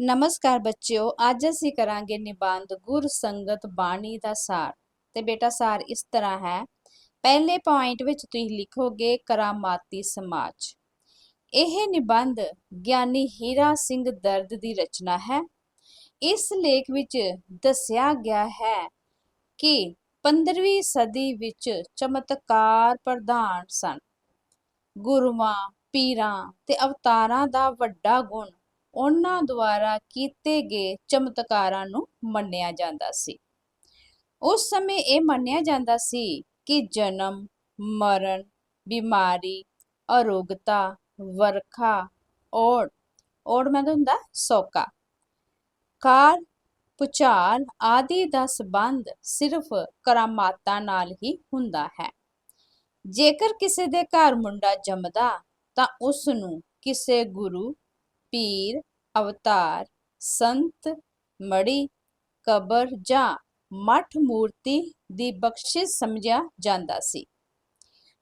ਨਮਸਕਾਰ ਬੱਚਿਓ, ਅੱਜ ਅਸੀਂ ਕਰਾਂਗੇ ਨਿਬੰਧ ਗੁਰ ਸੰਗਤ ਬਾਣੀ ਦਾ ਸਾਰ। ਤੇ ਬੇਟਾ, ਸਾਰ ਇਸ ਤਰ੍ਹਾਂ ਹੈ। ਪਹਿਲੇ ਪੁਆਇੰਟ ਵਿੱਚ ਤੁਸੀਂ ਲਿਖੋਗੇ ਕਰਾਮਾਤੀ ਸਮਾਜ। ਇਹ ਨਿਬੰਧ ਗਿਆਨੀ ਹੀਰਾ ਸਿੰਘ ਦਰਦ ਦੀ ਰਚਨਾ ਹੈ। ਇਸ ਲੇਖ ਵਿੱਚ ਦੱਸਿਆ ਗਿਆ ਹੈ ਕਿ 15ਵੀਂ ਸਦੀ ਵਿੱਚ ਚਮਤਕਾਰ ਪ੍ਰਧਾਨ ਸਨ। ਗੁਰੂਆਂ, ਪੀਰਾਂ ਤੇ ਅਵਤਾਰਾਂ ਦਾ ਵੱਡਾ ਗੁਣ ਉਹਨਾਂ ਦੁਆਰਾ ਕੀਤੇ ਗਏ ਚਮਤਕਾਰਾਂ ਨੂੰ ਮੰਨਿਆ ਜਾਂਦਾ ਸੀ। ਉਸ ਸਮੇਂ ਇਹ ਮੰਨਿਆ ਜਾਂਦਾ ਸੀ ਕਿ ਜਨਮ, ਮਰਨ, ਬਿਮਾਰੀ, ਅਰੋਗਤਾ, ਵਰਖਾ, ਔੜ ਔੜ ਮਤਲਬ ਹੁੰਦਾ ਸੋਕਾ, ਕਾਰ ਪੁਚਾਲ ਆਦਿ ਦਾ ਸੰਬੰਧ ਸਿਰਫ ਕਰਾਮਾਤਾਂ ਨਾਲ ਹੀ ਹੁੰਦਾ ਹੈ। ਜੇਕਰ ਕਿਸੇ ਦੇ ਘਰ ਮੁੰਡਾ ਜੰਮਦਾ ਤਾਂ ਉਸ ਨੂੰ ਕਿਸੇ ਗੁਰੂ ਪੀਰ, ਅਵਤਾਰ, ਸੰਤ ਮੜੀ ਕਬਰ ਜਾਂ ਮਠ ਮੂਰਤੀ ਦੀ ਬਖਸ਼ਿਸ਼ ਸਮਝਿਆ ਜਾਂਦਾ ਸੀ।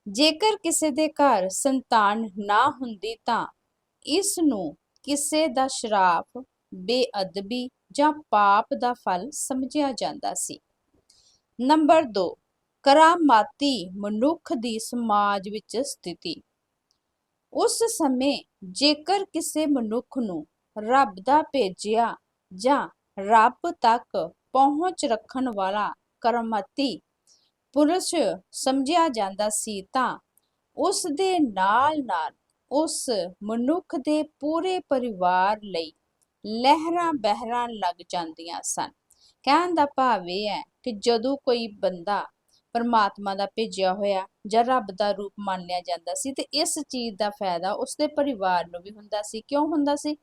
ਜੇਕਰ ਕਿਸੇ ਦੇ ਘਰ ਸੰਤਾਨ ਨਾ ਹੁੰਦੀ ਤਾਂ ਇਸ ਨੂੰ ਕਿਸੇ ਦਾ ਸ਼ਰਾਪ, ਬੇਅਦਬੀ ਜਾਂ ਪਾਪ ਦਾ ਫਲ ਸਮਝਿਆ ਜਾਂਦਾ ਸੀ। ਨੰਬਰ 2 ਕਰਾਮਾਤੀ ਮਨੁੱਖ ਦੀ ਸਮਾਜ ਵਿੱਚ ਸਥਿਤੀ। ਉਸ ਸਮੇਂ ਜੇਕਰ ਕਿਸੇ ਮਨੁੱਖ ਨੂੰ ਰੱਬ ਦਾ ਭੇਜਿਆ ਜਾਂ ਰੱਬ ਤੱਕ ਪਹੁੰਚ ਰੱਖਣ ਵਾਲਾ ਕਰਮਤੀ ਪੁਰਸ਼ ਸਮਝਿਆ ਜਾਂਦਾ ਸੀ ਤਾਂ ਉਸ ਦੇ ਨਾਲ ਨਾਲ ਉਸ ਮਨੁੱਖ ਦੇ ਪੂਰੇ ਪਰਿਵਾਰ ਲਈ ਲਹਿਰਾਂ ਬਹਿਰਾਂ ਲੱਗ ਜਾਂਦੀਆਂ ਸਨ। ਕਹਿਣ ਦਾ ਭਾਵ ਇਹ ਹੈ ਕਿ ਜਦੋਂ ਕੋਈ ਬੰਦਾ ਪਰਮਾਤਮਾ ਦਾ ਭੇਜਿਆ ਹੋਇਆ ਜਾਂ ਰੱਬ ਦਾ ਰੂਪ ਮੰਨ ਜਾਂਦਾ ਸੀ ਤੇ ਇਸ ਚੀਜ਼ ਦਾ ਫਾਇਦਾ ਉਸਦੇ ਪਰਿਵਾਰ ਨੂੰ ਵੀ ਹੁੰਦਾ ਸੀ। ਕਿਉਂ ਹੁੰਦਾ ਸੀ?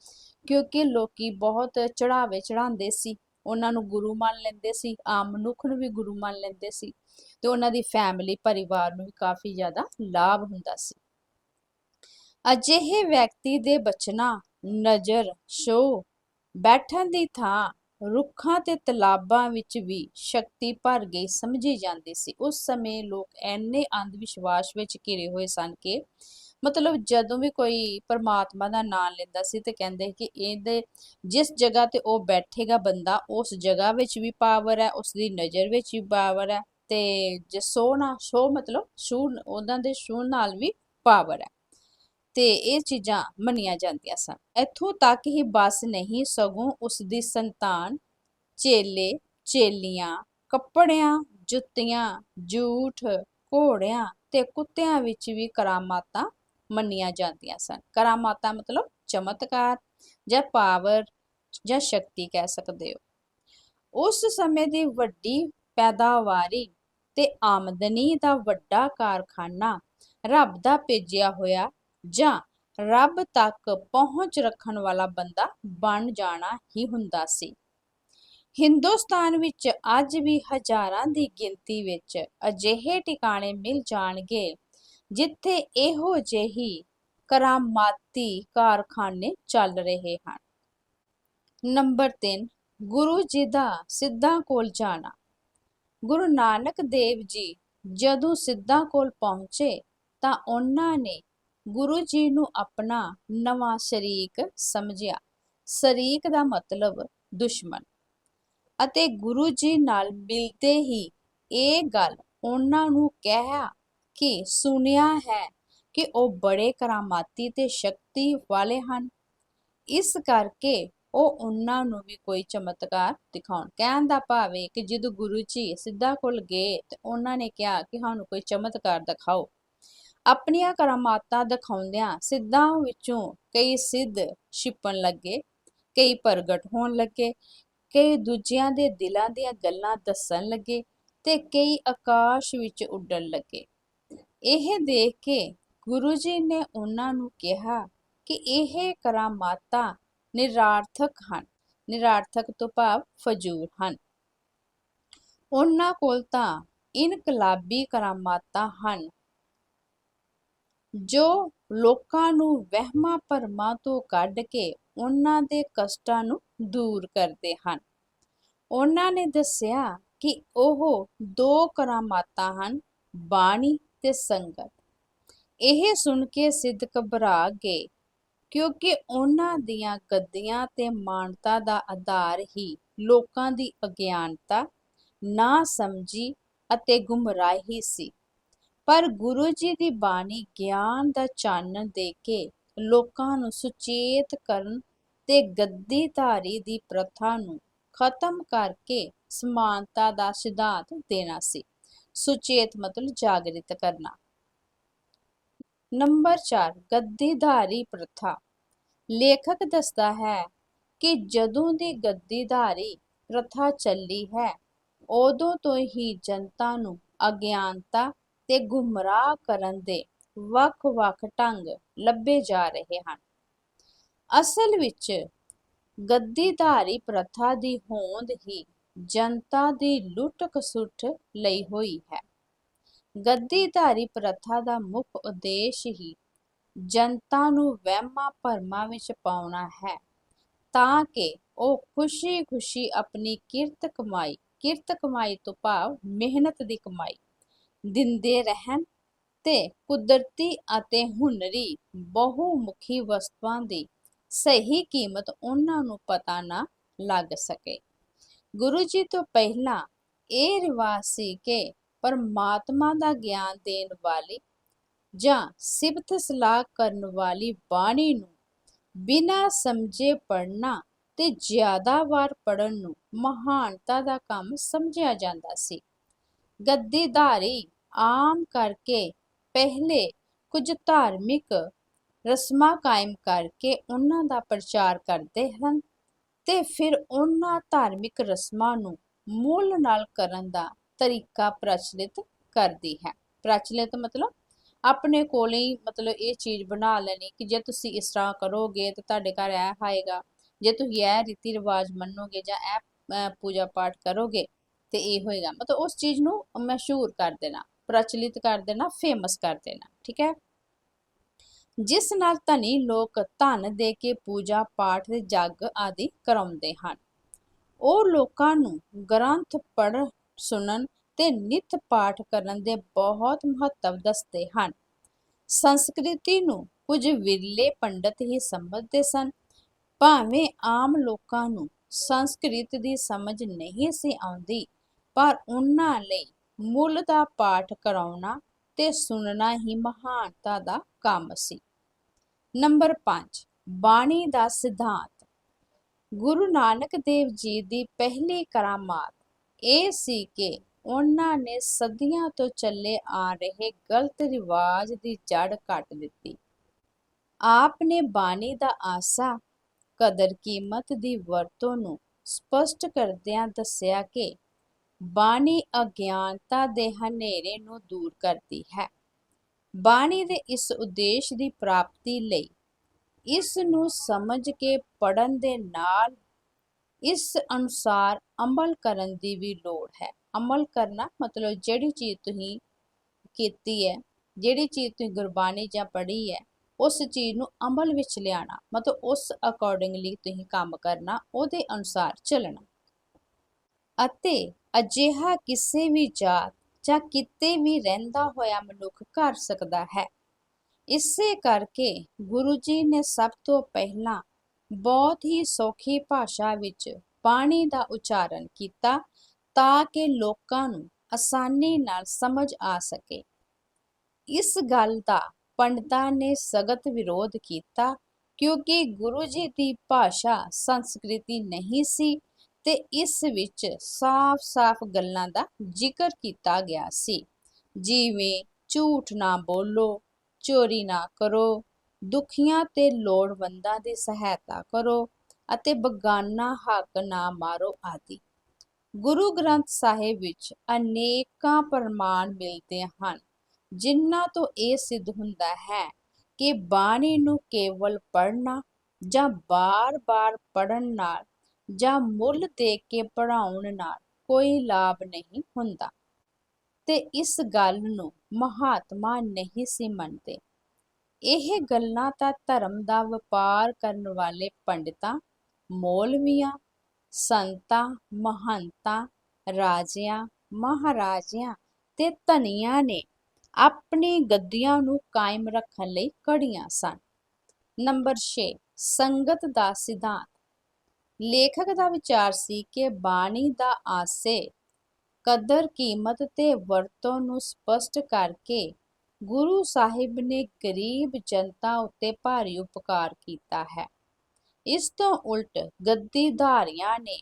ਕਿਉਂਕਿ ਲੋਕੀ ਬਹੁਤ ਚੜਾਵੇ ਚੜਾਉਂਦੇ ਸੀ, ਉਹਨਾਂ ਨੂੰ ਗੁਰੂ ਮੰਨ ਲੈਂਦੇ ਸੀ, ਆਮ ਮਨੁੱਖ ਨੂੰ ਵੀ ਗੁਰੂ ਮੰਨ ਲੈਂਦੇ ਸੀ ਤੇ ਉਹਨਾਂ ਦੀ ਫੈਮਿਲੀ ਪਰਿਵਾਰ ਨੂੰ ਵੀ ਕਾਫੀ ਜ਼ਿਆਦਾ ਲਾਭ ਹੁੰਦਾ ਸੀ। ਅਜਿਹੇ ਵਿਅਕਤੀ ਦੇ ਬਚਨਾ ਨਜ਼ਰ ਸ਼ੋ ਬੈਠਣ ਦੀ ਥਾਂ ਰੁੱਖਾਂ ਤੇ ਤਲਾਬਾਂ ਵਿੱਚ ਵੀ ਸ਼ਕਤੀ ਭਰ ਗਈ ਸਮਝੀ ਜਾਂਦੀ ਸੀ। ਉਸ ਸਮੇਂ ਲੋਕ ਐਨੇ ਅੰਧ ਵਿਸ਼ਵਾਸ ਵਿੱਚ ਘਿਰੇ ਹੋਏ ਸਨ ਕਿ ਮਤਲਬ ਜਦੋਂ ਵੀ ਕੋਈ ਪਰਮਾਤਮਾ ਦਾ ਨਾਮ ਲੈਂਦਾ ਸੀ ਤੇ ਕਹਿੰਦੇ ਕਿ ਇਹਦੇ ਜਿਸ ਜਗ੍ਹਾ ਤੇ ਉਹ ਬੈਠੇਗਾ ਬੰਦਾ, ਉਸ ਜਗ੍ਹਾ ਵਿੱਚ ਵੀ ਪਾਵਰ ਹੈ ਉਸ ਦੀ ਨਜ਼ਰ ਵਿੱਚ ਵੀ ਪਾਵਰ ਹੈ ਤੇ ਜੇ ਸੋ ਨਾ ਸੋ ਮਤਲਬ ਸ਼ੂ, ਉਹਨਾਂ ਦੇ ਸ਼ੂ ਨਾਲ ਵੀ ਪਾਵਰ ਹੈ। ਤੇ ਇਹ ਚੀਜ਼ਾਂ ਮੰਨੀਆਂ ਜਾਂਦੀਆਂ ਸਨ। ਇੱਥੋਂ ਤੱਕ ਹੀ ਬਸ ਨਹੀਂ, ਸਗੋਂ ਉਸ ਦੀ ਸੰਤਾਨ, ਚੇਲੇ, ਚੇਲੀਆਂ, ਕੱਪੜਿਆਂ, ਜੁੱਤੀਆਂ, ਜੂਠ, ਘੋੜਿਆਂ ਤੇ ਕੁੱਤਿਆਂ ਵਿੱਚ ਵੀ ਕਰਾਮਾਤਾਂ ਮੰਨੀਆਂ ਜਾਂਦੀਆਂ ਸਨ। ਕਰਾਮਾਤਾਂ ਮਤਲਬ ਚਮਤਕਾਰ ਜਾਂ ਪਾਵਰ ਜਾਂ ਸ਼ਕਤੀ ਕਹਿ ਸਕਦੇ ਹੋ। ਉਸ ਸਮੇਂ ਦੀ ਵੱਡੀ ਪੈਦਾਵਾਰੀ ਤੇ ਆਮਦਨੀ ਦਾ ਵੱਡਾ ਕਾਰਖਾਨਾ ਰੱਬ ਦਾ ਭੇਜਿਆ ਹੋਇਆ ਜਾਂ ਰੱਬ ਤੱਕ ਪਹੁੰਚ ਰੱਖਣ ਵਾਲਾ ਬੰਦਾ ਬਣ ਜਾਣਾ ਹੀ ਹੁੰਦਾ ਸੀ। ਹਿੰਦੁਸਤਾਨ ਵਿੱਚ ਅੱਜ ਵੀ ਹਜ਼ਾਰਾਂ ਦੀ ਗਿਣਤੀ ਵਿੱਚ ਅਜਿਹੇ ਟਿਕਾਣੇ ਮਿਲ ਜਾਣਗੇ ਜਿੱਥੇ ਇਹੋ ਜਿਹੀ ਕਰਾਮਾਤੀ ਕਾਰਖਾਨੇ ਚੱਲ ਰਹੇ ਹਨ। ਨੰਬਰ 3 ਗੁਰੂ ਜੀ ਦਾ ਸਿੱਧਾਂ ਕੋਲ ਜਾਣਾ। ਗੁਰੂ ਨਾਨਕ ਦੇਵ ਜੀ ਜਦੋਂ ਸਿੱਧਾਂ ਕੋਲ ਪਹੁੰਚੇ ਤਾਂ ਉਹਨਾਂ ਨੇ ਗੁਰੂ ਜੀ ਨੂੰ ਆਪਣਾ ਨਵਾਂ ਸ਼ਰੀਕ ਸਮਝਿਆ। ਸ਼ਰੀਕ ਦਾ ਮਤਲਬ ਦੁਸ਼ਮਣ। ਅਤੇ ਗੁਰੂ ਜੀ ਨਾਲ ਮਿਲਦੇ ਹੀ ਇਹ ਗੱਲ ਉਹਨਾਂ ਨੂੰ ਕਿਹਾ ਕਿ ਸੁਣਿਆ ਹੈ ਕਿ ਉਹ ਬੜੇ ਕਰਾਮਾਤੀ ਤੇ ਸ਼ਕਤੀ ਵਾਲੇ ਹਨ। ਇਸ ਕਰਕੇ ਉਹ ਉਹਨਾਂ ਨੂੰ ਵੀ ਕੋਈ ਚਮਤਕਾਰ ਦਿਖਾਉਣ। ਕਹਿਣ ਦਾ ਭਾਵ ਹੈ ਕਿ ਜਦੋਂ ਗੁਰੂ ਜੀ ਸਿੱਧਾ ਕੋਲ ਗਏ ਤੇ ਉਹਨਾਂ ਨੇ ਕਿਹਾ ਕਿ ਸਾਨੂੰ ਕੋਈ ਚਮਤਕਾਰ ਦਿਖਾਓ। ਆਪਣੀਆਂ ਕਰਾਮਾਤਾਂ ਦਿਖਾਉਂਦਿਆਂ ਸਿੱਧਾਂ ਵਿੱਚੋਂ ਕਈ ਸਿੱਧ ਛਿਪਣ ਲੱਗੇ, ਕਈ ਪ੍ਰਗਟ ਹੋਣ ਲੱਗੇ, ਕਈ ਦੂਜਿਆਂ ਦੇ ਦਿਲਾਂ ਦੀਆਂ ਗੱਲਾਂ ਦੱਸਣ ਲੱਗੇ ਤੇ ਕਈ ਆਕਾਸ਼ ਵਿੱਚ ਉੱਡਣ ਲੱਗੇ। ਇਹ ਦੇਖ ਕੇ ਗੁਰੂ ਜੀ ਨੇ ਉਹਨਾਂ ਨੂੰ ਕਿਹਾ ਕਿ ਇਹ ਕਰਾਮਾਤਾਂ ਨਿਰਾਰਥਕ ਹਨ, ਨਿਰਾਰਥਕ ਤੋਂ ਭਾਵ ਫਜ਼ੂਲ ਹਨ। ਉਹਨਾਂ ਕੋਲ ਤਾਂ ਇਨਕਲਾਬੀ ਕਰਾਮਾਤਾਂ ਹਨ ਜੋ ਲੋਕਾਂ ਨੂੰ ਵਹਿਮਾਂ ਭਰਮਾਂ ਤੋਂ ਕੱਢ ਕੇ ਉਹਨਾਂ ਦੇ ਕਸ਼ਟਾਂ ਨੂੰ ਦੂਰ ਕਰਦੇ ਹਨ। ਉਹਨਾਂ ਨੇ ਦੱਸਿਆ ਕਿ ਉਹ ਦੋ ਕਰਾਮਾਤਾਂ ਹਨ, ਬਾਣੀ ਤੇ ਸੰਗਤ। ਇਹ ਸੁਣ ਕੇ ਸਿੱਧ ਘਬਰਾ ਗਏ, ਕਿਉਂਕਿ ਉਹਨਾਂ ਦੀਆਂ ਗੱਦੀਆਂ ਤੇ ਮਾਨਤਾ ਦਾ ਆਧਾਰ ਹੀ ਲੋਕਾਂ ਦੀ ਅਗਿਆਨਤਾ, ਨਾ ਸਮਝੀ ਅਤੇ ਗੁੰਮਰਾਹੀ ਸੀ। ਪਰ ਗੁਰੂ ਜੀ ਦੀ ਬਾਣੀ ਗਿਆਨ ਦਾ ਚਾਨਣ ਦੇ ਕੇ ਲੋਕਾਂ ਨੂੰ ਸੁਚੇਤ ਕਰਨ ਤੇ ਗੱਦੀਧਾਰੀ ਦੀ ਪ੍ਰਥਾ ਨੂੰ ਖਤਮ ਕਰਕੇ ਸਮਾਨਤਾ ਦਾ ਸਿਧਾਂਤ ਦੇਣਾ ਸੀ। ਸੁਚੇਤ ਮਤਲਬ ਜਾਗਰਿਤ ਕਰਨਾ। ਨੰਬਰ 4 ਗੱਦੀਧਾਰੀ ਪ੍ਰਥਾ। ਲੇਖਕ ਦੱਸਦਾ ਹੈ ਕਿ ਜਦੋਂ ਦੀ ਗੱਦੀਧਾਰੀ ਪ੍ਰਥਾ ਚੱਲੀ ਹੈ, ਉਦੋਂ ਤੋਂ ਹੀ ਜਨਤਾ ਨੂੰ ਅਗਿਆਨਤਾ ਤੇ ਗੁੰਮਰਾਹ ਕਰਨ ਦੇ ਵੱਖ-ਵੱਖ ਢੰਗ ਲੱਭੇ ਜਾ ਰਹੇ ਹਨ। ਅਸਲ ਵਿੱਚ ਗੱਦੀਧਾਰੀ ਪ੍ਰਥਾ ਦੀ ਹੋਂਦ ਹੀ ਜਨਤਾ ਦੀ ਲੁੱਟ ਖਸੁੱਟ ਲਈ ਹੋਈ ਹੈ। ਗੱਦੀਧਾਰੀ ਪ੍ਰਥਾ ਦਾ ਮੁੱਖ ਉਦੇਸ਼ ਹੀ ਜਨਤਾ ਨੂੰ ਵਹਿਮਾਂ ਭਰਮਾਂ ਵਿੱਚ ਪਾਉਣਾ ਹੈ ਤਾਂ ਕਿ ਉਹ ਖੁਸ਼ੀ-ਖੁਸ਼ੀ ਆਪਣੀ ਕਿਰਤ ਕਮਾਈ ਕਿਰਤ ਕਮਾਈ ਤੋਂ ਭਾਵ ਮਿਹਨਤ ਦੀ ਕਮਾਈ ਦਿੰਦੇ ਰਹਿਣ ਤੇ ਕੁਦਰਤੀ ਅਤੇ ਹੁਨਰੀ ਬਹੁਮੁਖੀ ਵਸਤੂਆਂ ਦੀ ਸਹੀ ਕੀਮਤ ਉਹਨਾਂ ਨੂੰ ਪਤਾ ਨਾ ਲੱਗ ਸਕੇ। ਗੁਰੂ ਜੀ ਤੋਂ ਪਹਿਲਾਂ ਇਹ ਰਿਵਾਜ ਸੀ ਕਿ ਪਰਮਾਤਮਾ ਦਾ ਗਿਆਨ ਦੇਣ ਵਾਲੀ ਜਾਂ ਸਿਫਤ ਸਲਾਹ ਕਰਨ ਵਾਲੀ ਬਾਣੀ ਨੂੰ ਬਿਨਾਂ ਸਮਝੇ ਪੜਨਾ ਤੇ ਜ਼ਿਆਦਾ ਵਾਰ ਪੜਨ ਨੂੰ ਮਹਾਨਤਾ ਦਾ ਕੰਮ ਸਮਝਿਆ ਜਾਂਦਾ ਸੀ। ਗੱਦੀਧਾਰੀ ਆਮ ਕਰਕੇ ਪਹਿਲੇ ਕੁਝ ਧਾਰਮਿਕ ਰਸਮਾਂ ਕਾਇਮ ਕਰਕੇ ਉਹਨਾਂ ਦਾ ਪ੍ਰਚਾਰ ਕਰਦੇ ਹਨ ਤੇ ਫਿਰ ਉਹਨਾਂ ਧਾਰਮਿਕ ਰਸਮਾਂ ਨੂੰ ਮੁੱਲ ਨਾਲ ਕਰਨ ਦਾ ਤਰੀਕਾ ਪ੍ਰਚਲਿਤ ਕਰਦੀ ਹੈ। ਪ੍ਰਚਲਿਤ ਮਤਲਬ ਆਪਣੇ ਕੋਲ ਹੀ ਮਤਲਬ ਇਹ ਚੀਜ਼ ਬਣਾ ਲੈਣੀ ਕਿ ਜੇ ਤੁਸੀਂ ਇਸ ਤਰ੍ਹਾਂ ਕਰੋਗੇ ਤਾਂ ਤੁਹਾਡੇ ਘਰ ਇਹ ਆਏਗਾ। ਜੇ ਤੁਸੀਂ ਇਹ ਰੀਤੀ ਰਿਵਾਜ ਮੰਨੋਗੇ ਜਾਂ ਇਹ ਪੂਜਾ ਪਾਠ ਕਰੋਗੇ ਤੇ ਇਹ ਹੋਏਗਾ। ਮਤਲਬ ਉਸ ਚੀਜ਼ ਨੂੰ ਮਸ਼ਹੂਰ ਕਰ ਦੇਣਾ। ਪ੍ਰਚਲਿਤ ਕਰ ਦੇਣਾ ਫੇਮਸ ਕਰ ਦੇਣਾ, ਠੀਕ ਹੈ? ਜਿਸ ਨਾਲ ਧਨੀ ਲੋਕ ਧਨ ਦੇ ਕੇ ਪੂਜਾ ਪਾਠ ਤੇ ਜਗ ਆਦਿ ਕਰਾਉਂਦੇ ਹਨ। ਉਹ ਲੋਕਾਂ ਨੂੰ ਗ੍ਰੰਥ ਪੜ੍ਹ, ਸੁਣਨ ਤੇ ਨਿਤ ਪਾਠ ਕਰਨ ਦੇ ਬਹੁਤ ਮਹੱਤਵ ਦੱਸਦੇ ਹਨ। ਸੰਸਕ੍ਰਿਤੀ ਨੂੰ ਕੁਝ ਵਿਰਲੇ ਪੰਡਤ ਹੀ ਸਮਝਦੇ ਸਨ। ਭਾਵੇਂ ਆਮ ਲੋਕਾਂ ਨੂੰ ਸੰਸਕ੍ਰਿਤ ਦੀ ਸਮਝ ਨਹੀਂ ਸੀ ਆਉਂਦੀ, ਪਰ ਉਹਨਾਂ ਲਈ ਮੁੱਲ ਦਾ ਪਾਠ ਕਰਾਉਣਾ ਤੇ ਸੁਣਨਾ ਹੀ ਮਹਾਨਤਾ ਦਾ ਕੰਮ ਸੀ। ਨੰਬਰ 5 ਬਾਣੀ ਦਾ ਸਿਧਾਂਤ। ਗੁਰੂ ਨਾਨਕ ਦੇਵ ਜੀ ਦੀ ਪਹਿਲੀ ਕਰਾਮਾਤ ਇਹ ਸੀ ਕਿ ਉਹਨਾਂ ਨੇ ਸਦੀਆਂ ਤੋਂ ਚੱਲੇ ਆ ਰਹੇ ਗਲਤ ਰਿਵਾਜ ਦੀ ਜੜ ਕੱਟ ਦਿੱਤੀ। ਆਪ ਨੇ ਬਾਣੀ ਦਾ ਆਸਾ, ਕਦਰ ਕੀਮਤ ਦੀ ਵਰਤੋਂ ਨੂੰ ਸਪਸ਼ਟ ਕਰਦਿਆਂ ਦੱਸਿਆ ਕਿ ਬਾਣੀ ਅਗਿਆਨਤਾ ਦੇ ਹਨੇਰੇ ਨੂੰ ਦੂਰ ਕਰਦੀ ਹੈ। ਬਾਣੀ ਦੇ ਇਸ ਉਦੇਸ਼ ਦੀ ਪ੍ਰਾਪਤੀ ਲਈ ਇਸ ਨੂੰ ਸਮਝ ਕੇ ਪੜਨ ਦੇ ਨਾਲ ਇਸ ਅਨੁਸਾਰ ਅਮਲ ਕਰਨ ਦੀ ਵੀ ਲੋੜ ਹੈ। ਅਮਲ ਕਰਨਾ ਮਤਲਬ ਜਿਹੜੀ ਚੀਜ਼ ਤੁਸੀਂ ਕੀਤੀ ਹੈ, ਜਿਹੜੀ ਚੀਜ਼ ਤੁਸੀਂ ਗੁਰਬਾਣੀ ਜਾਂ ਪੜ੍ਹੀ ਹੈ, ਉਸ ਚੀਜ਼ ਨੂੰ ਅਮਲ ਵਿੱਚ ਲਿਆਣਾ ਮਤਲਬ ਉਸ ਅਕੋਰਡਿੰਗਲੀ ਤੁਸੀਂ ਕੰਮ ਕਰਨਾ, ਉਹਦੇ ਅਨੁਸਾਰ ਚੱਲਣਾ। ਅਤੇ ਅਜਿਹਾ ਕਿਸੇ ਵੀ ਜਾਤ ਜਾਂ ਕਿਤੇ ਵੀ ਰਹਿੰਦਾ ਹੋਇਆ ਮਨੁੱਖ ਕਰ ਸਕਦਾ ਹੈ। ਇਸੇ ਕਰਕੇ ਗੁਰੂ ਜੀ ਨੇ ਸਭ ਤੋਂ ਪਹਿਲਾਂ ਬਹੁਤ ਹੀ ਸੌਖੀ ਭਾਸ਼ਾ ਵਿੱਚ ਬਾਣੀ ਦਾ ਉਚਾਰਨ ਕੀਤਾ ਤਾਂ ਕਿ ਲੋਕਾਂ ਨੂੰ ਆਸਾਨੀ ਨਾਲ ਸਮਝ ਆ ਸਕੇ। ਇਸ ਗੱਲ ਦਾ ਪੰਡਤਾਂ ਨੇ ਸਖਤ ਵਿਰੋਧ ਕੀਤਾ ਕਿਉਂਕਿ ਗੁਰੂ ਜੀ ਦੀ ਭਾਸ਼ਾ ਸੰਸਕ੍ਰਿਤੀ ਨਹੀਂ ਸੀ ਤੇ ਇਸ ਵਿੱਚ ਸਾਫ਼-ਸਾਫ਼ ਗੱਲਾਂ ਦਾ ਜ਼ਿਕਰ ਕੀਤਾ ਗਿਆ ਸੀ। ਜਿਵੇਂ ਝੂਠ ਨਾ ਬੋਲੋ, ਚੋਰੀ ਨਾ ਕਰੋ, ਦੁਖੀਆਂ ਤੇ ਲੋੜਵੰਦਾਂ ਦੀ ਸਹਾਇਤਾ ਕਰੋ ਅਤੇ ਬਗਾਨਾ ਹੱਕ ਨਾ ਮਾਰੋ ਆਦਿ। ਗੁਰੂ ਗ੍ਰੰਥ ਸਾਹਿਬ ਵਿੱਚ ਅਨੇਕਾਂ ਪ੍ਰਮਾਣ ਮਿਲਦੇ ਹਨ, ਜਿਨ੍ਹਾਂ ਤੋਂ ਇਹ ਸਿੱਧ ਹੁੰਦਾ ਹੈ ਕਿ ਬਾਣੀ ਨੂੰ ਕੇਵਲ ਪੜ੍ਹਨਾ ਜਾਂ ਬਾਰ-ਬਾਰ ਪੜ੍ਹਨ ਨਾਲ ਜਾਂ ਮੁੱਲ ਦੇ ਕੇ ਪੜ੍ਹਾਉਣ ਨਾਲ ਕੋਈ ਲਾਭ ਨਹੀਂ ਹੁੰਦਾ। ਤੇ ਇਸ ਗੱਲ ਨੂੰ ਮਹਾਤਮਾ ਨਹੀਂ ਸੀ ਮੰਨਦੇ। ਇਹ ਗੱਲਾਂ ਤਾਂ ਧਰਮ ਦਾ ਵਪਾਰ ਕਰਨ ਵਾਲੇ ਪੰਡਤਾਂ, ਮੌਲਵੀਆਂ, ਸੰਤਾਂ, ਮਹੰਤਾਂ, ਰਾਜਿਆਂ, ਮਹਾਰਾਜਿਆਂ ਤੇ ਧਨੀਆਂ ਨੇ ਆਪਣੀ ਗੱਦੀਆਂ ਨੂੰ ਕਾਇਮ ਰੱਖਣ ਲਈ ਕੜੀਆਂ ਸਨ। ਨੰਬਰ 6 ਸੰਗਤ ਦਾ ਸਿਧਾਂਤ। ਲੇਖਕ ਦਾ ਵਿਚਾਰ ਸੀ ਕਿ ਬਾਣੀ ਦਾ ਆਸੇ ਕਦਰ, ਕੀਮਤ ਤੇ ਵਰਤੋਂ ਨੂੰ ਸਪਸ਼ਟ ਕਰਕੇ ਗੁਰੂ ਸਾਹਿਬ ਨੇ ਗਰੀਬ ਜਨਤਾ ਉੱਤੇ ਭਾਰੀ ਉਪਕਾਰ ਕੀਤਾ ਹੈ। ਇਸ ਤੋਂ ਉਲਟ ਗੱਦੀਧਾਰੀਆਂ ਨੇ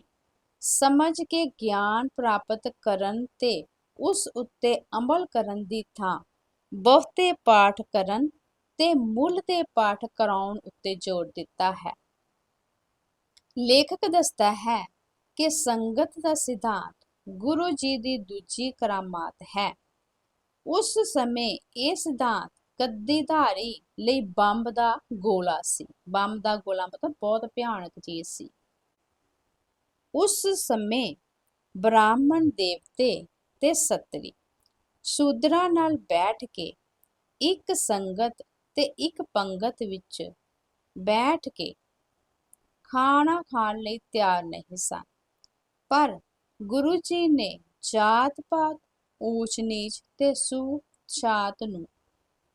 ਸਮਝ ਕੇ ਗਿਆਨ ਪ੍ਰਾਪਤ ਕਰਨ ਤੇ ਉਸ ਉੱਤੇ ਅਮਲ ਕਰਨ ਦੀ ਥਾਂ ਬਹੁਤੇ ਪਾਠ ਕਰਨ ਤੇ ਮੁੱਲ ਦੇ ਪਾਠ ਕਰਾਉਣ ਉੱਤੇ ਜ਼ੋਰ ਦਿੱਤਾ ਹੈ। ਲੇਖਕ ਦੱਸਦਾ ਹੈ ਕਿ ਸੰਗਤ ਦਾ ਸਿਧਾਂਤ ਗੁਰੂ ਜੀ ਦੀ ਦੂਜੀ ਕਰਾਮਾਤ ਹੈ। ਉਸ ਸਮੇਂ ਇਹ ਸਿਧਾਂਤ ਕੱਦੀਧਾਰੀ ਲਈ ਬੰਬ ਦਾ ਗੋਲਾ ਸੀ। ਬੰਬ ਦਾ ਗੋਲਾ ਮਤਲਬ ਬਹੁਤ ਭਿਆਨਕ ਚੀਜ਼ ਸੀ। ਉਸ ਸਮੇਂ ਬ੍ਰਾਹਮਣ ਦੇਵਤੇ ਤੇ ਸਤਰੀ ਸ਼ੂਦਰਾਂ ਨਾਲ ਬੈਠ ਕੇ ਇੱਕ ਸੰਗਤ ਤੇ ਇੱਕ ਪੰਗਤ ਵਿੱਚ ਬੈਠ ਕੇ ਖਾਣਾ ਖਾਣ ਲਈ ਤਿਆਰ ਨਹੀਂ ਸਨ। ਪਰ ਗੁਰੂ ਜੀ ਨੇ ਜਾਤ ਪਾਤ, ਊਚ ਨੀਚ ਤੇ ਸੂ ਛਾਤ ਨੂੰ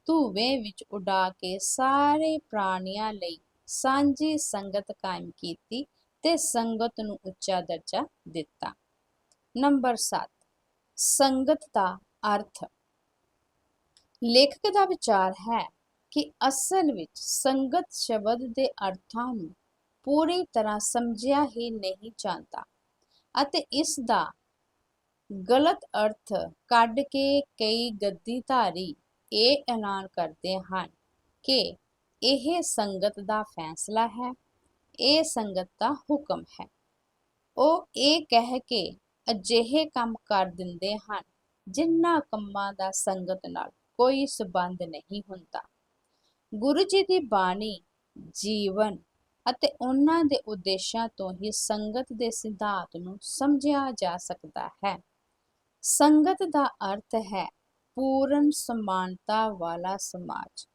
ਧੂਵੇ ਵਿੱਚ ਉਡਾ ਕੇ ਸਾਰੇ ਪ੍ਰਾਣੀਆਂ ਲਈ ਸਾਂਝੀ ਸੰਗਤ ਕਾਇਮ ਕੀਤੀ ਤੇ ਸੰਗਤ ਨੂੰ ਉੱਚਾ ਦਰਜਾ ਦਿੱਤਾ। ਨੰਬਰ 7 ਸੰਗਤ ਦਾ ਅਰਥ। ਲੇਖਕ ਦਾ ਵਿਚਾਰ ਹੈ ਕਿ ਅਸਲ ਵਿੱਚ ਸੰਗਤ ਸ਼ਬਦ ਦੇ ਅਰਥਾਂ ਨੂੰ ਪੂਰੀ ਤਰ੍ਹਾਂ ਸਮਝਿਆ ਹੀ ਨਹੀਂ ਜਾਂਦਾ ਅਤੇ ਇਸ ਦਾ ਗਲਤ ਅਰਥ ਕੱਢ ਕੇ ਕਈ ਗੱਦੀਧਾਰੀ ਇਹ ਐਲਾਨ ਕਰਦੇ ਹਨ ਕਿ ਇਹ ਸੰਗਤ ਦਾ ਫੈਸਲਾ ਹੈ, ਇਹ ਸੰਗਤ ਦਾ ਹੁਕਮ ਹੈ। ਉਹ ਇਹ ਕਹਿ ਕੇ ਅਜਿਹੇ ਕੰਮ ਕਰ ਦਿੰਦੇ ਹਨ ਜਿਨ੍ਹਾਂ ਕੰਮਾਂ ਦਾ ਸੰਗਤ ਨਾਲ ਕੋਈ ਸਬੰਧ ਨਹੀਂ ਹੁੰਦਾ। ਗੁਰੂ ਜੀ ਦੀ ਬਾਣੀ ਜੀਵਨ ਅਤੇ ਉਹਨਾਂ ਦੇ ਉਦੇਸ਼ਾਂ ਤੋਂ ਹੀ ਸੰਗਤ ਦੇ ਸਿਧਾਂਤ ਨੂੰ ਸਮਝਿਆ ਜਾ ਸਕਦਾ ਹੈ। ਸੰਗਤ ਦਾ ਅਰਥ ਹੈ ਪੂਰਨ ਸਮਾਨਤਾ ਵਾਲਾ ਸਮਾਜ,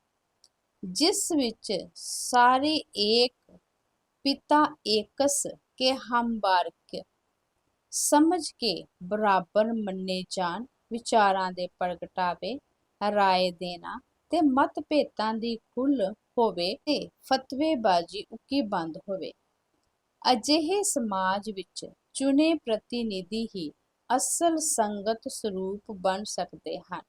ਜਿਸ ਵਿੱਚ ਸਾਰੇ ਏਕ, ਪਿਤਾ ਏਕਸ ਕੇ ਹਮ ਬਾਰਕ ਸਮਝ ਕੇ ਬਰਾਬਰ ਮੰਨੇ ਜਾਣ, ਵਿਚਾਰਾਂ ਦੇ ਪ੍ਰਗਟਾਵੇ, ਰਾਏ ਦੇਣਾ ਤੇ ਮਤਭੇਦਾਂ ਦੀ ਖੁੱਲ ਹੋਵੇ ਤੇ ਫਤਵੇਬਾਜ਼ੀ ਉੱਕੀ ਬੰਦ ਹੋਵੇ। ਅਜਿਹੇ ਸਮਾਜ ਵਿੱਚ ਚੁਣੇ ਪ੍ਰਤੀਨਿਧੀ ਹੀ ਅਸਲ ਸੰਗਤ ਸਰੂਪ ਬਣ ਸਕਦੇ ਹਨ।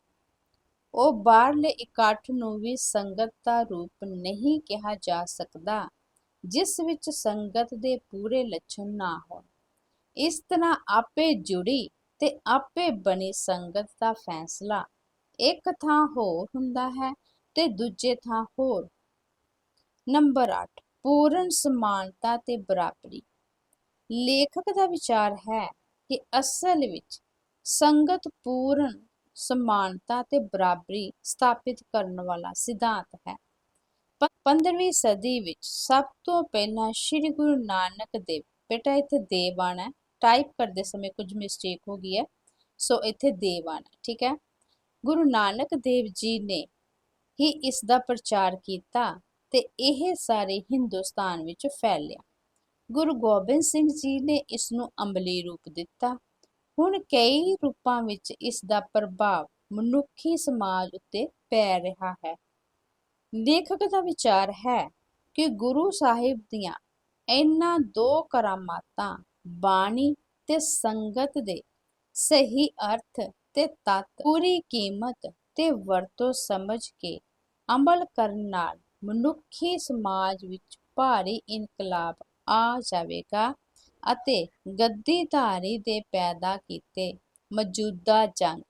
ਉਹ ਬਾਹਰਲੇ ਇਕੱਠ ਨੂੰ ਵੀ ਸੰਗਤ ਦਾ ਰੂਪ ਨਹੀਂ ਕਿਹਾ ਜਾ ਸਕਦਾ, ਜਿਸ ਵਿੱਚ ਸੰਗਤ ਦੇ ਪੂਰੇ ਲੱਛਣ ਨਾ ਹੋਣ। ਇਸ ਤਰ੍ਹਾਂ ਆਪੇ ਜੁੜੀ ਤੇ ਆਪੇ ਬਣੀ ਸੰਗਤ ਦਾ ਫੈਸਲਾ ਇੱਕ ਥਾਂ ਹੋਰ ਹੁੰਦਾ ਹੈ ਤੇ ਦੂਜੇ ਥਾਂ ਹੋਰ ਨੰਬਰ 8 ਪੂਰਨ ਸਮਾਨਤਾ ਤੇ ਬਰਾਬਰੀ। ਲੇਖਕ ਦਾ ਵਿਚਾਰ ਹੈ ਕਿ ਅਸਲ ਵਿੱਚ ਸੰਗਤ ਪੂਰਨ ਸਮਾਨਤਾ ਤੇ ਬਰਾਬਰੀ ਸਥਾਪਿਤ ਕਰਨ ਵਾਲਾ ਸਿਧਾਂਤ ਹੈ। 15ਵੀਂ ਸਦੀ ਵਿੱਚ ਸਭ ਤੋਂ ਪਹਿਲਾਂ ਸ੍ਰੀ ਗੁਰੂ ਨਾਨਕ ਦੇਵ ਬੇਟਾ ਇੱਥੇ ਦੇਵ ਆਣਾ ਟਾਈਪ ਕਰਦੇ ਸਮੇਂ ਕੁਝ ਮਿਸਟੇਕ ਹੋ ਗਈ ਹੈ। ਸੋ ਇੱਥੇ ਦੇਵ ਆਣਾ ਠੀਕ ਹੈ। ਗੁਰੂ ਨਾਨਕ ਦੇਵ ਜੀ ਨੇ ਹੀ ਇਸ ਦਾ ਪ੍ਰਚਾਰ ਕੀਤਾ ਤੇ ਇਹ ਸਾਰੇ ਹਿੰਦੁਸਤਾਨ ਵਿੱਚ ਫੈਲਿਆ ਗੁਰੂ ਗੋਬਿੰਦ ਸਿੰਘ ਜੀ ਨੇ ਇਸ ਨੂੰ ਅਮਲੀ ਰੂਪ ਦਿੱਤਾ। ਹੁਣ ਕਈ ਰੂਪਾਂ ਵਿੱਚ ਇਸ ਦਾ ਪ੍ਰਭਾਵ ਮਨੁੱਖੀ ਸਮਾਜ ਉੱਤੇ ਪੈ ਰਿਹਾ ਹੈ। ਲੇਖਕ ਦਾ ਵਿਚਾਰ ਹੈ ਕਿ ਗੁਰੂ ਸਾਹਿਬ ਦੀਆਂ ਇਹਨਾਂ ਦੋ ਕਰਾਮਾਤਾਂ, ਬਾਣੀ ਤੇ ਸੰਗਤ ਦੇ ਸਹੀ ਅਰਥ ਤੇ ਤਤ, ਪੂਰੀ ਕੀਮਤ ਤੇ ਵਰਤੋਂ ਸਮਝ ਕੇ ਅਮਲ ਕਰਨ ਨਾਲ ਮਨੁੱਖੀ ਸਮਾਜ ਵਿੱਚ ਭਾਰੀ ਇਨਕਲਾਬ ਆ ਜਾਵੇਗਾ ਅਤੇ ਗੱਦੀਧਾਰੀ ਦੇ ਪੈਦਾ ਕੀਤੇ ਮੌਜੂਦਾ ਜੰਗ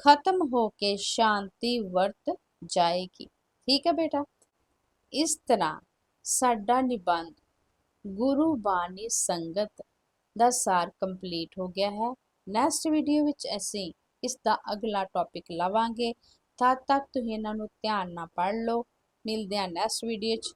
ਖਤਮ ਹੋ ਕੇ ਸ਼ਾਂਤੀ ਵਰਤ ਜਾਏਗੀ। ਠੀਕ ਹੈ ਬੇਟਾ? ਇਸ ਤਰ੍ਹਾਂ ਸਾਡਾ ਨਿਬੰਧ ਗੁਰੂ ਬਾਣੀ ਸੰਗਤ ਦਾ ਸਾਰ ਕੰਪਲੀਟ ਹੋ ਗਿਆ ਹੈ। ਨੈਕਸਟ ਵੀਡੀਓ ਵਿੱਚ ਅਸੀਂ ਇਸ ਦਾ ਅਗਲਾ ਟੌਪਿਕ ਲਵਾਂਗੇ। ਤਦ ਤੱਕ ਤੁਸੀਂ ਇਹਨਾਂ ਨੂੰ ਧਿਆਨ ਨਾਲ ਪੜ੍ਹ ਲਓ। ਮਿਲਦੇ ਹਾਂ ਨੈਕਸਟ ਵੀਡੀਓ 'ਚ